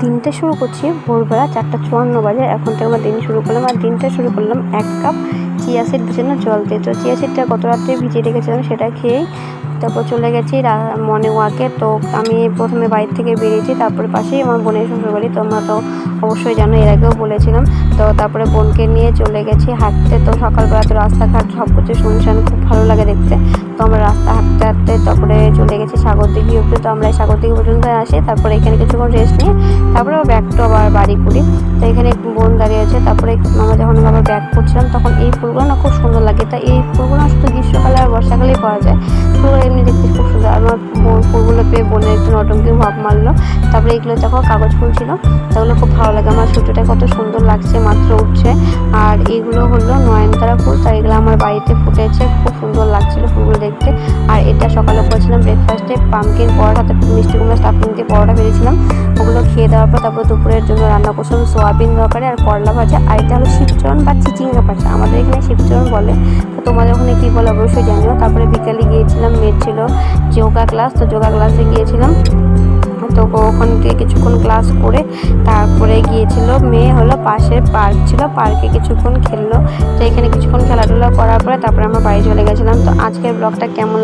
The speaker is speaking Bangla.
দিনটা শুরু করছি ভোরবেলা চারটা চুয়ান্ন বাজে। এখন থেকে আমরা দিন শুরু করলাম। আর দিনটা শুরু করলাম এক কাপ চিয়া সিড ভিজানো জল দিয়ে। তো চিয়া সিডটা গত রাত্রে ভিজিয়ে রেখেছিলাম, সেটা খেয়েই তারপর চলে গেছি মর্নিং ওয়াকে তো আমি প্রথমে বাইর থেকে বেরিয়েছি, তারপরে পাশেই আমার বোনের শ্বশুরবাড়ি। তোমরা তো অবশ্যই জানো, এর আগেও বলেছিলাম। তো তারপরে বোনকে নিয়ে চলে গেছি হাঁটতে। তো সকালবেলা তো রাস্তাঘাট সব কিছু শুনশান, খুব ভালো লাগে দেখতে। তো আমরা রাস্তা হাঁটতে হাঁটতে তারপরে চলে গেছি সাগরদিঘি অব্দি তো আমরা সাগরদিঘি পর্যন্ত আসি, তারপরে এখানে কিছুক্ষণ রেস্ট নিয়ে তারপরে ব্যাগ তো আবার বাড়ি করি তো এখানে বোন দাঁড়িয়ে আছে, তারপরে আমরা যখন আবার ব্যাগ করছিলাম, তখন এই ফুলগুলো না খুব সুন্দর লাগে। তা এই ফুলগুলো শুধু গ্রীষ্মকালে আর বর্ষাকালেই পাওয়া যায়। ফুলগুলো এমনি দেখতে খুব সুন্দর। আমার বোন ফুলগুলো পেয়ে বোনের একটু নটঙ্কি ভাব মারলো। তারপরে এগুলো দেখো কাগজ ফুল ছিল তাগুলো খুব ভালো লাগে। আমার সূর্যটা কত সুন্দর লাগছে, মাত্র উঠছে। আর এগুলো হলো নয়নতারা ফুল তাই এগুলো আমার বাড়িতে ফুটেছে, খুব সুন্দর লাগছিল ফুলগুলো দেখতে। আর এটা সকালে করেছিলাম ব্রেকফাস্টে পামকিন পরোটা, তারপর মিষ্টি কুমড়া স্টাফিং দিয়ে পরোটা ভেজেছিলাম। ওগুলো খেয়ে দেওয়ার পর তারপর দুপুরের জন্য রান্না করছিলাম সোয়াবিন তরকারি আর করলা ভাজা। আর এটা হলো শিবচরণ বা চিচিঙ্গা ভাজা আমাদের এখানে শিবচরণ বলে। তো তোমাদের ওখানে কী বলে অবশ্যই জানিও। তারপরে বিকালে গিয়েছিলাম, মেয়ের ছিল যোগা ক্লাস তো যোগা ক্লাসে গিয়েছিলাম। তো ওখান থেকে কিছুক্ষণ ক্লাস করে তারপরে গিয়েছিল, মেয়ে হলো পাশে পার্ক ছিল পার্কে কিছুক্ষণ খেললো। তো এখানে কিছুক্ষণ খেলাধুলা করার পরে তারপরে আমরা বাড়ি চলে গেছিলাম। তো আজকের ব্লগটা কেমন